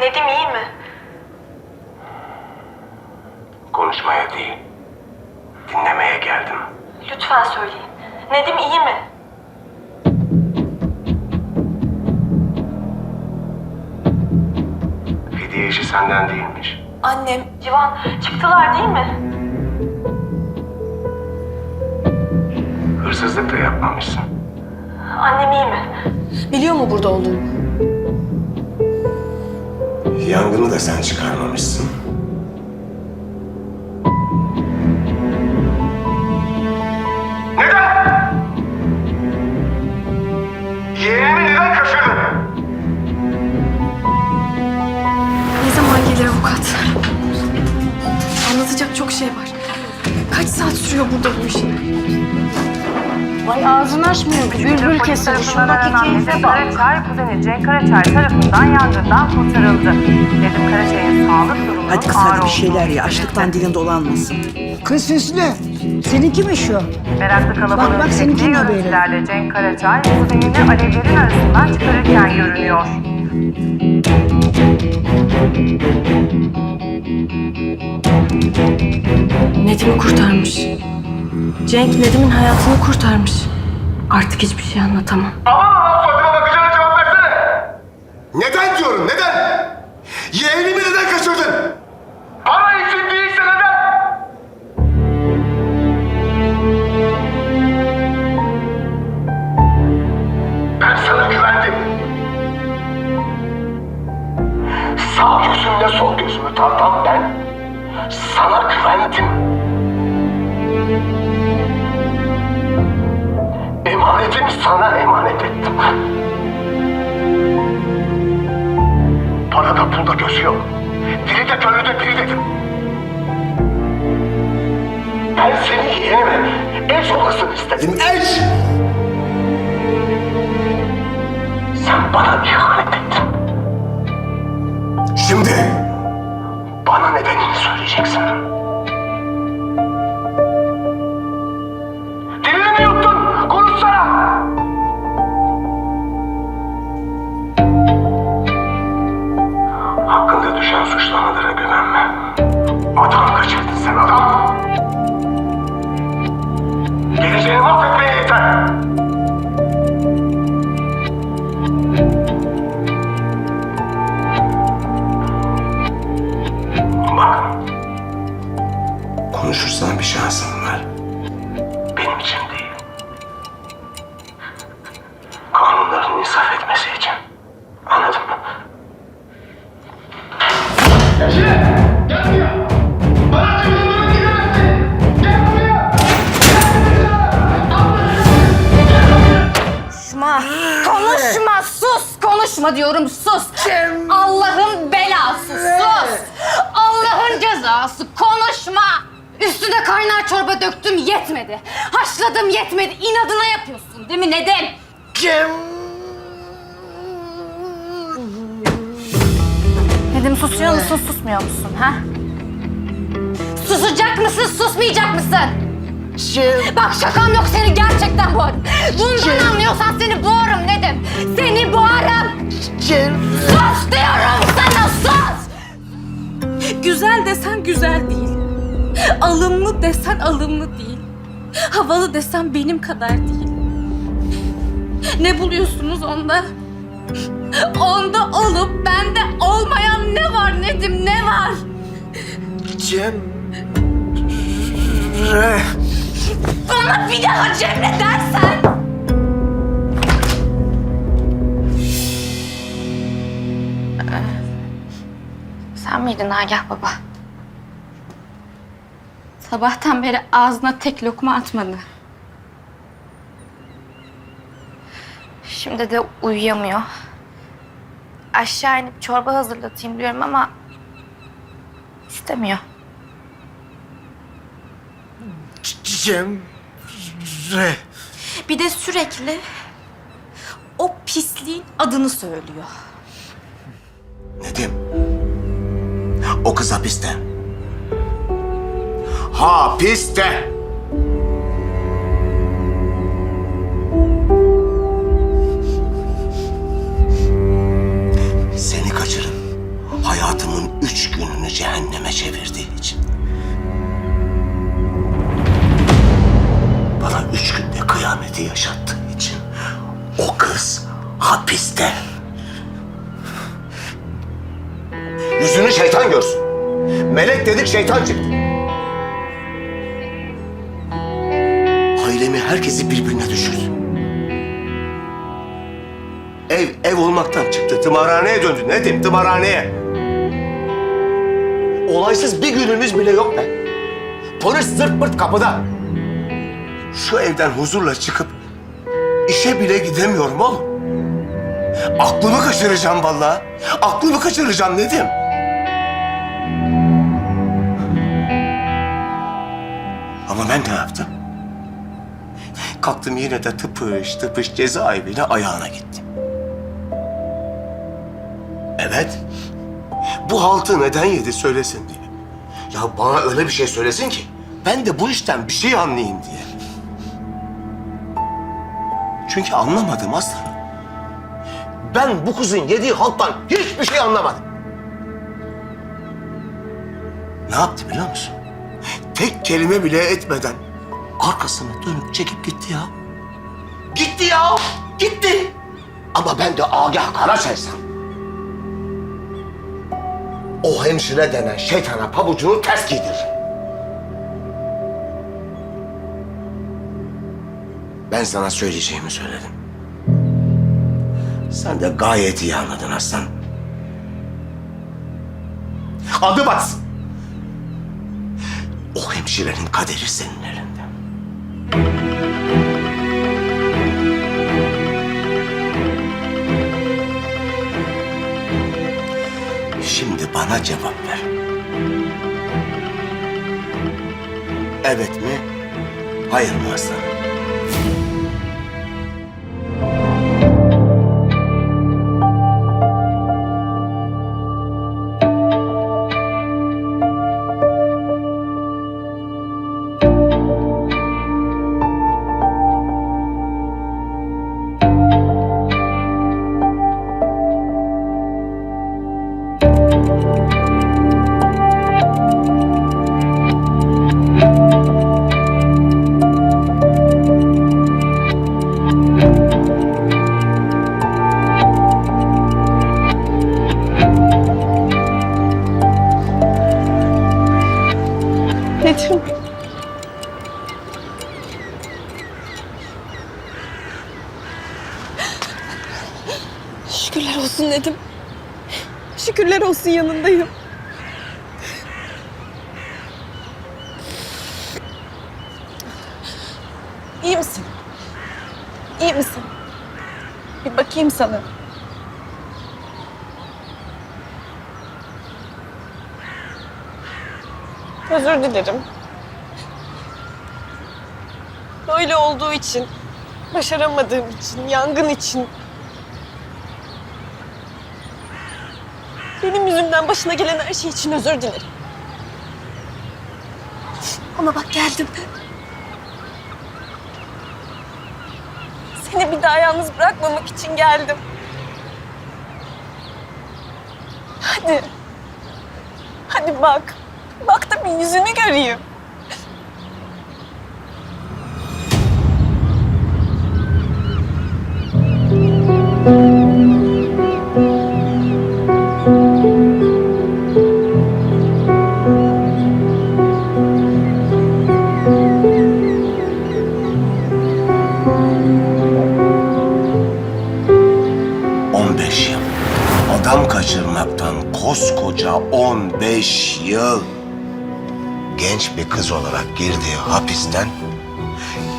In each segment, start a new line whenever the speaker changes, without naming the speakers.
Nedim iyi mi?
Konuşmaya değil, dinlemeye geldim.
Lütfen söyleyin. Nedim iyi mi?
Fidye işi senden değilmiş.
Annem, Civan çıktılar değil mi?
Hırsızlık da yapmamışsın.
Annem iyi mi?
Biliyor mu burada olduğumu?
Yangını da sen çıkarmamışsın. Neden? Yeğenimi neden kaçırdın?
Ne zaman gelir avukat? Anlatacak çok şey var. Kaç saat sürüyor burada bu iş?
Ay ağzını açmıyor. Bülbül kesildi. Şundaki keyfe bak.
Karaçay, kuzeni Cenk Karaçay tarafından yangından kurtarıldı. Nedim Karaçay'ın sağlık durumu
Hadi kız hadi bir şeyler
bildirildi.
Açlıktan dilin dolanmasın.
Kız Hüsnü, seninki mi şu?
Meraklı kalabalığın
Bak, bak, seninkinin haberi.
görüntülerle Cenk Karaçay kuzenini alevlerin arasından çıkarırken görünüyor.
Nedim'i kurtarmış. Cenk Nedim'in hayatını kurtarmış. Artık hiçbir şey anlatamam.
Neden diyorum, neden? Yeğenimi neden kaçırdın? Para için değilse neden? Ben sana güvendim. Sağ gözümle sol gözümü tartan ben sana güvendim. Emanetimi sana emanet ettim. Parada pulda gözü yok. Dili de gönlü de biri dedim. Ben senin yeğenime eş olasın istedim. Eş! Sen bana ihanet ettin. Şimdi bana nedenini söyleyeceksin.
Yetmedi. Haşladım yetmedi. İnadına yapıyorsun değil mi Nedim? Nedim susuyor musun, susmuyor musun ha? Susacak mısın, susmayacak mısın? Bak şakam yok seni gerçekten boğarım. Bundan anlıyorsan seni boğarım Nedim. Seni boğarım. Sus diyorum sana sus.
Güzel desen güzel değil. Alımlı desen alımlı değil. Havalı desen benim kadar değil. Ne buluyorsunuz onda? Onda olup bende olmayan ne var Nedim ne var? Bana bir daha Cemre dersen.
Sen miydin Agah baba? Sabahtan beri ağzına tek lokma atmadı. Şimdi de uyuyamıyor. Aşağı inip çorba hazırlatayım diyorum ama istemiyor.
Bir de sürekli o pisliğin adını söylüyor.
Nedim. O kız hapiste. Hapiste. Seni kaçırın. hayatımın üç gününü cehenneme çevirdiği için. Bana üç günde kıyameti yaşattığı için. O kız hapiste. Yüzünü şeytan görsün. Melek dedik şeytan çıktı. Herkesi birbirine düşürdü. Ev ev olmaktan çıktı. Tımarhaneye döndü. Ne diyeyim tımarhaneye. Olaysız bir günümüz bile yok be. Polis zırt pırt kapıda. Şu evden huzurla çıkıp işe bile gidemiyorum oğlum. Aklımı kaçıracağım vallahi. Aklımı kaçıracağım Nedim. Ama ben ne yaptım? Kalktım yine de tıpış tıpış cezaevine ayağına gittim. Evet. Bu haltı neden yedi söylesin diye. Ya bana öyle bir şey söylesin ki ben de bu işten bir şey anlayayım diye. Çünkü anlamadım aslanım. Ben bu kızın yediği halttan hiçbir şey anlamadım. Ne yaptı biliyor musun? Tek kelime bile etmeden arkasını dönüp çekip gitti ya. Gitti ya, gitti. Ama ben de Agah Karaçaysam. O hemşire denen şeytana pabucunu ters giydiririm. Ben sana söyleyeceğimi söyledim. Sen de gayet iyi anladın aslan. Adı batsın. O hemşirenin kaderi senin elinde. Bana cevap ver. Evet mi? Hayır mı aslanım?
İyi misin? İyi misin? Bir bakayım sana. Özür dilerim. Böyle olduğu için, başaramadığım için, yangın için. Benim yüzümden başına gelen her şey için özür dilerim. Ama bak geldim. Seni bir daha yalnız bırakmamak için geldim. Hadi. Hadi bak. Bak da bir yüzünü göreyim.
15 yıl. Genç bir kız olarak girdiği hapisten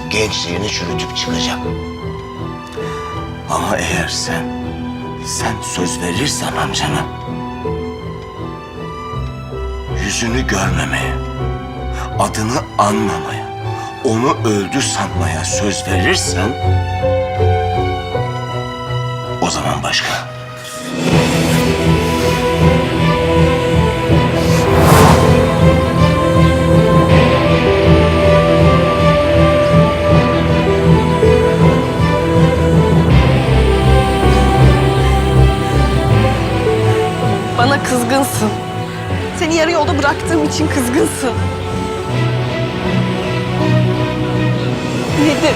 gençliğini çürütüp çıkacak. Ama eğer sen, sen söz verirsen amcana, yüzünü görmemeye, adını anmamaya, onu öldü sanmaya söz verirsen, o zaman başka.
Kızgınsın. Seni yarı yolda bıraktığım için kızgınsın. Nedim.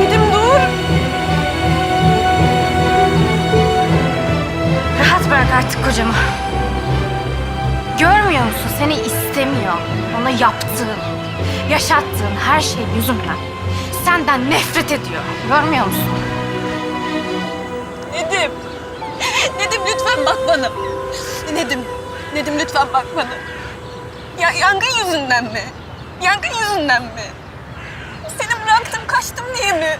Nedim dur.
Rahat bırak artık kocamı. Görmüyor musun? Seni istemiyor. Ona yaptığın, yaşattığın her şey yüzünden. Senden nefret ediyor. Görmüyor musun?
Nedim. Nedim lütfen bak bana. Nedim. Nedim lütfen bak bana. Ya yangın yüzünden mi? Yangın yüzünden mi? Seni bıraktım kaçtım diye mi?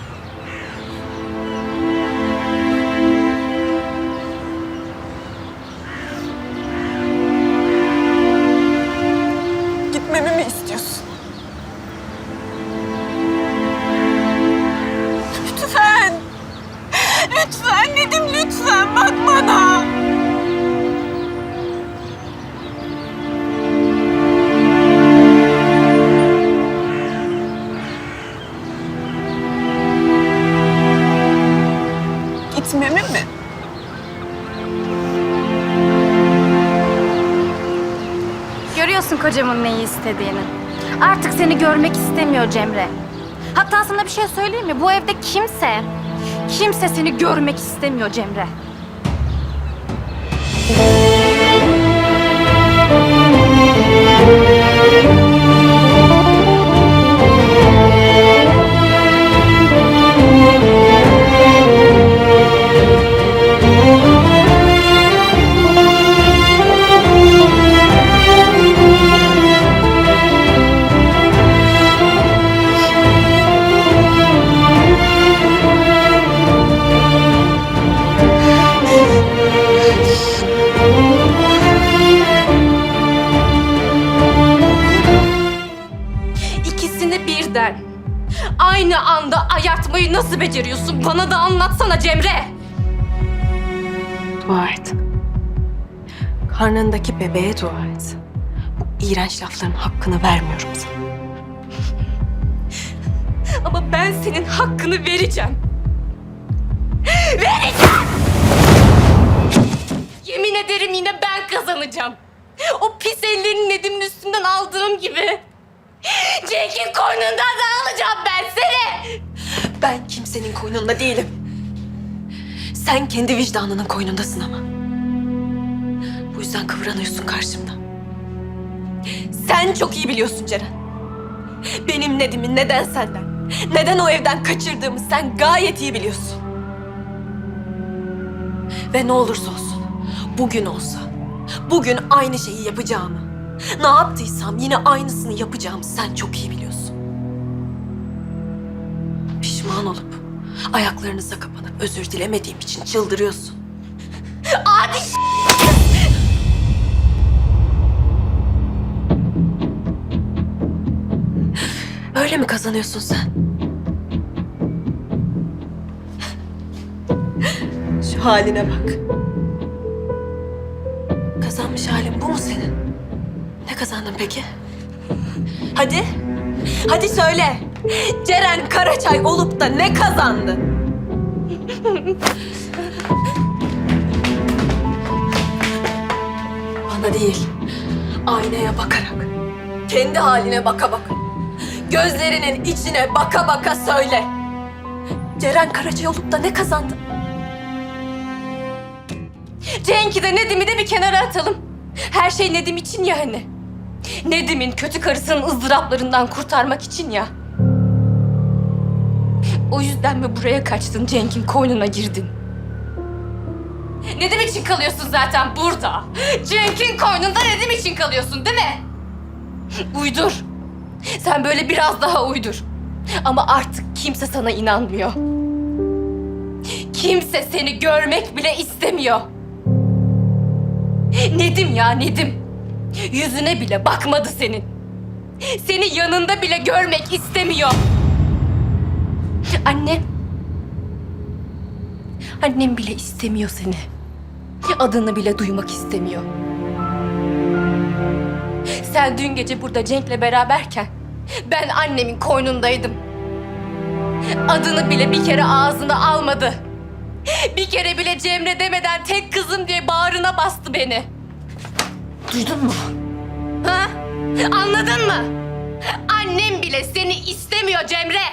Kocamın neyi istediğini. Artık seni görmek istemiyor Cemre. Hatta sana bir şey söyleyeyim mi? Bu evde kimse, kimse seni görmek istemiyor Cemre.
Birden. Aynı anda ayartmayı nasıl beceriyorsun? Bana da anlatsana Cemre.
Dua et. Karnındaki bebeğe dua et. Bu iğrenç lafların hakkını vermiyorum sana.
Ama ben senin hakkını vereceğim. Vereceğim! Yemin ederim yine ben kazanacağım. O pis ellerini Nedim'in üstünden aldığım gibi. Cenk'in koynundan da alacağım ben seni.
Ben kimsenin koynunda değilim. Sen kendi vicdanının koynundasın ama. Bu yüzden kıvranıyorsun karşımda. Sen çok iyi biliyorsun Ceren. Benim Nedim'i neden senden, neden o evden kaçırdığımı sen gayet iyi biliyorsun. Ve ne olursa olsun, bugün olsa, bugün aynı şeyi yapacağımı, ne yaptıysam yine aynısını yapacağımı sen çok iyi biliyorsun. Pişman olup ayaklarınıza kapanıp özür dilemediğim için çıldırıyorsun.
Adi
Öyle mi kazanıyorsun sen? Şu haline bak. Kazanmış halin bu mu senin? Ne kazandın peki? Hadi. Hadi söyle. Ceren Karaçay olup da ne kazandın? Bana değil, aynaya bakarak, kendi haline baka baka, gözlerinin içine baka baka söyle. Ceren Karaçay olup da ne kazandın?
Cenk'i de Nedim'i de bir kenara atalım. Her şey Nedim için ya hani. Nedim'in kötü karısının ızdıraplarından kurtarmak için ya. O yüzden mi buraya kaçtın Cenk'in koynuna girdin? Nedim için kalıyorsun zaten burada. Cenk'in koynunda Nedim için kalıyorsun değil mi? Uydur. Sen böyle biraz daha uydur. Ama artık kimse sana inanmıyor. Kimse seni görmek bile istemiyor. Nedim ya Nedim. Yüzüne bile bakmadı senin. Seni yanında bile görmek istemiyor. Annem. Annem bile istemiyor seni. Adını bile duymak istemiyor. Sen dün gece burada Cenk'le beraberken ben annemin koynundaydım. Adını bile bir kere ağzına almadı. Bir kere bile Cemre demeden tek kızım diye bağrına bastı beni. Duydun mu? Ha? Anladın mı? Annem bile seni istemiyor Cemre.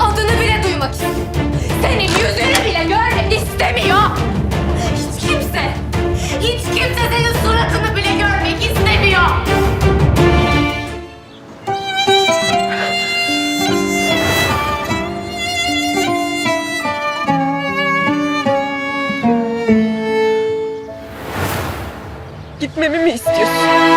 Adını bile duymak istemiyor. Senin yüzünü bile görmek istemiyor. Hiç kimse, hiç kimse senin suratını bile
Gitmemi mi?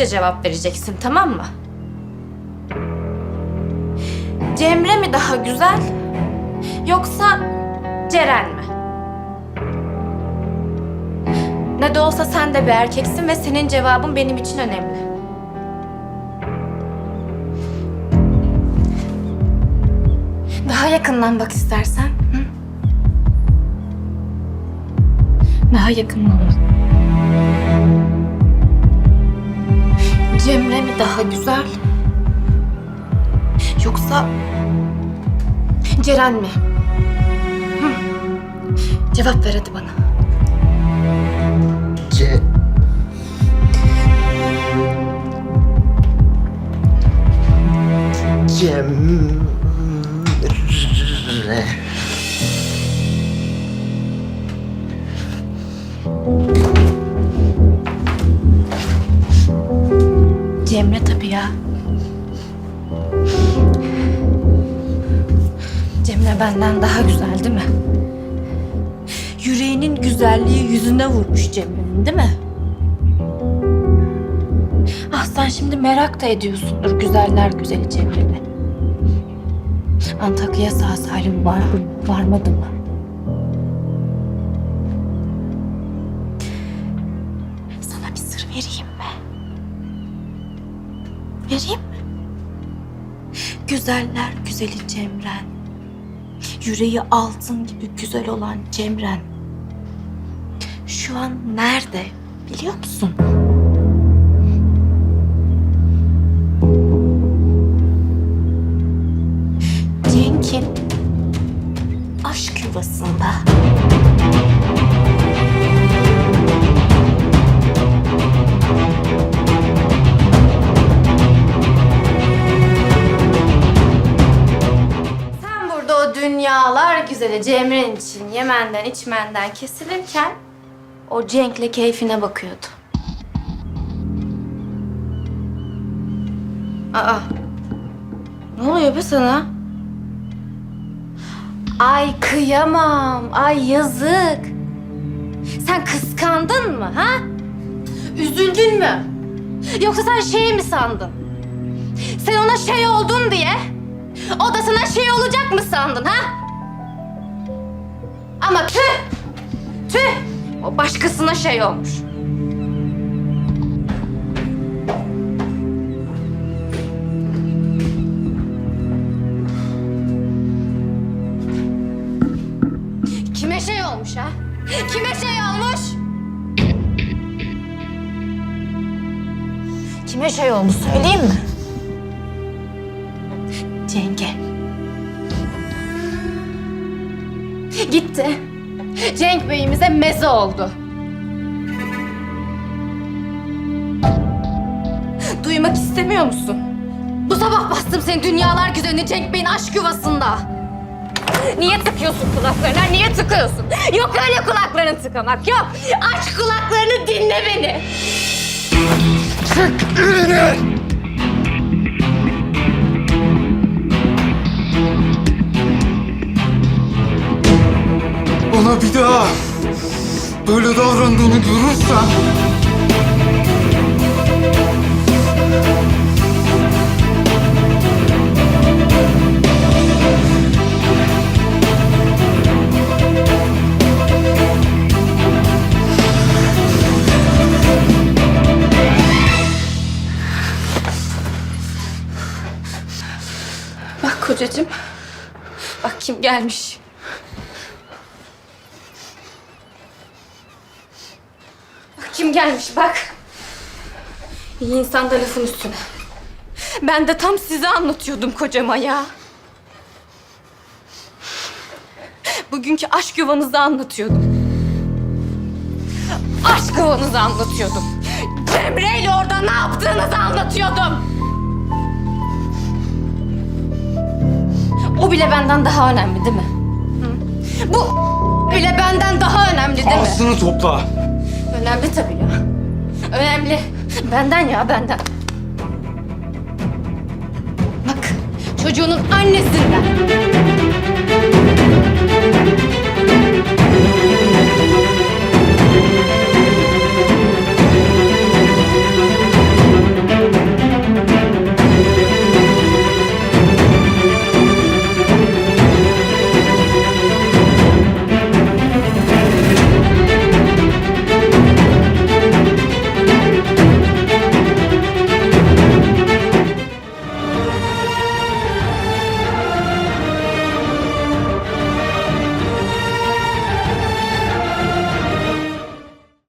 Dürüstçe cevap vereceksin, tamam mı? Cemre mi daha güzel? Yoksa Ceren mi? Ne de olsa sen de bir erkeksin ve senin cevabın benim için önemli. Daha yakından bak istersen. Hı? Daha yakından bak. Cemre mi daha güzel? Yoksa Ceren mi? Hı. Cevap ver hadi bana.
Ce... Cemre.
Vurmuş Cemre'nin değil mi? Ah sen şimdi merak da ediyorsundur güzeller güzeli Cemre'ni. Antakya sağ salim var, varmadı mı? Sana bir sır vereyim mi? Vereyim mi? Güzeller güzeli Cemren. Yüreği altın gibi güzel olan Cemren. Şu an nerede biliyor musun? Cenk'in aşk yuvasında. Sen burada o dünyalar güzeli Cemre'nin için yemenden içmenden kesilirken o Cenk'le keyfine bakıyordu. Aa. Ne oluyor be sana? Ay kıyamam. Ay yazık. Sen kıskandın mı ha? Üzüldün mü? Yoksa sen şey mi sandın? Sen ona şey oldun diye o da sana şey olacak mı sandın ha? Ama tüh! Tüh! O başkasına şey olmuş. Kime şey olmuş ha? Kime şey olmuş? Kime şey olmuş söyleyeyim mi? Cenge. Gitti. Cenk Bey'imize meze oldu. Duymak istemiyor musun? Bu sabah bastım seni dünyalar güzelini Cenk Bey'in aşk yuvasında. Niye tıkıyorsun kulaklarına? Niye tıkıyorsun? Yok öyle kulaklarını tıkamak yok. Aç kulaklarını dinle beni.
Çık elini!
Bana bir daha böyle davrandığını görürsem...
Bak kocacığım. Bak kim gelmiş. Kim gelmiş bak. İyi insan da lafın üstüne. Ben de tam size anlatıyordum kocama ya. Bugünkü aşk yuvanızı anlatıyordum. Aşk yuvanızı anlatıyordum. Cemre ile orada ne yaptığınızı anlatıyordum. O bile benden daha önemli değil mi? Hı? Bu bile benden daha önemli değil mi?
Aslını topla.
Önemli tabii ya. Önemli. Benden ya benden. Bak çocuğunun annesinden.